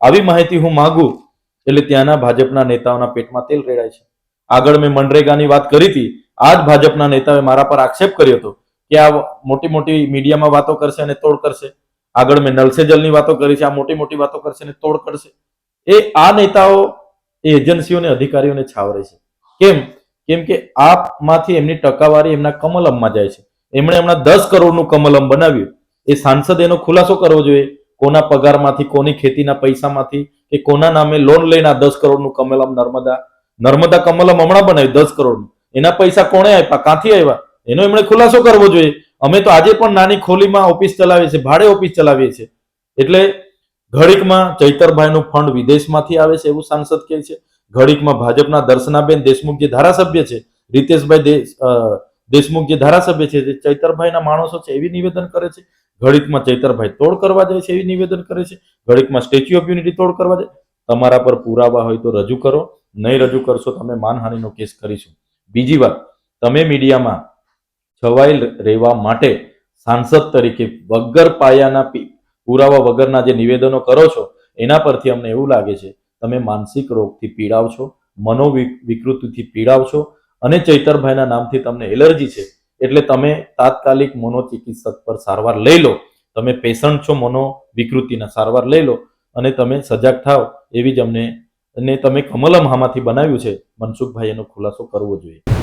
આવી માહિતી હું માગું એટલે ત્યાંના ભાજપના નેતાઓના પેટમાં તેલ રેડાય છે. આગળ મેં મનરેગાની વાત કરી હતી. આ જ ભાજપના નેતાએ મારા પર આક્ષેપ કર્યો હતો કે આ મોટી મોટી મીડિયામાં વાતો કરશે અને તોડ કરશે. આગળ મેં નલસે જલની વાતો કરી છે, આ મોટી મોટી વાતો કરશે અને તોડ કરશે. એ આ નેતાઓ, એ એજન્સીઓને, અધિકારીઓને છાવરે છે. કેમ? કેમ કે આપમાંથી એમની ટકાવારી એમના કમલમમાં જાય છે. એમણે હમણાં દસ કરોડનું કમલમ બનાવ્યું. એ સાંસદ એનો ખુલાસો કરવો જોઈએ. કોના પગારમાંથી, કોની ખેતીના પૈસામાંથી કે કોના નામે લોન લઈને આ દસ કરોડનું કમલમ નર્મદા નર્મદા કમલમ હમણાં બનાવ્યું દસ કરોડનું. એના પૈસા કોણે આપ્યા? ક્યાંથી આવ્યા એનો એમણે ખુલાસો કરવો જોઈએ. અમે તો આજે પણ નાની ખોલીમાં ઓફિસ ચલાવીએ છીએ, ભાડે ઓફિસ ચલાવીએ છીએ. એટલે ઘડીકમાં ચૈતરભાઈનું ફંડ વિદેશમાંથી આવે છે એવું સાંસદ કહે છે. ઘડીકમાં ભાજપના દર્શનાબેન દેશમુખ જે ધારાસભ્ય છે. રીતેશભાઈ દેશમુખ જે ધારાસભ્ય છે. તે ચૈતરભાઈના માણસો છે એવી નિવેદન કરે છે. ઘડીકમાં ચૈતરભાઈ તોડ કરવા જાય છે એવી નિવેદન કરે છે. ઘડીકમાં સ્ટેચ્યુ ઓફ યુનિટી તોડ કરવા જાય. તમારા પર પુરાવા હોય તો રજૂ કરો. નહીં રજૂ કરશો તમે માનહાનિનો કેસ કરીશું. બીજી વાત, તમે મીડિયામાં છવાયેલ રહેવા માટે સાંસદ તરીકે વગર પાયાના પુરાવા વગરના જે નિવેદનો કરો છો, એના પરથી અમને એવું લાગે છે, તમે માનસિક રોગથી પીડાવ છો, મનોવિકૃતિથી પીડાવ છો અને ચૈતરભાઈના નામથી તમને એલર્જી છે. એટલે તમે તાત્કાલિક મનોચિકિત્સક પર સારવાર લઈ લો. તમે પેશન્ટ છો મનોવિકૃતિના સારવાર લઈ લો અને તમે સજાગ થાવ એવી જ અમને અને તમે કમલમ હામાંથી બનાવ્યું છે. મનસુખભાઈ એનો ખુલાસો કરવો જોઈએ.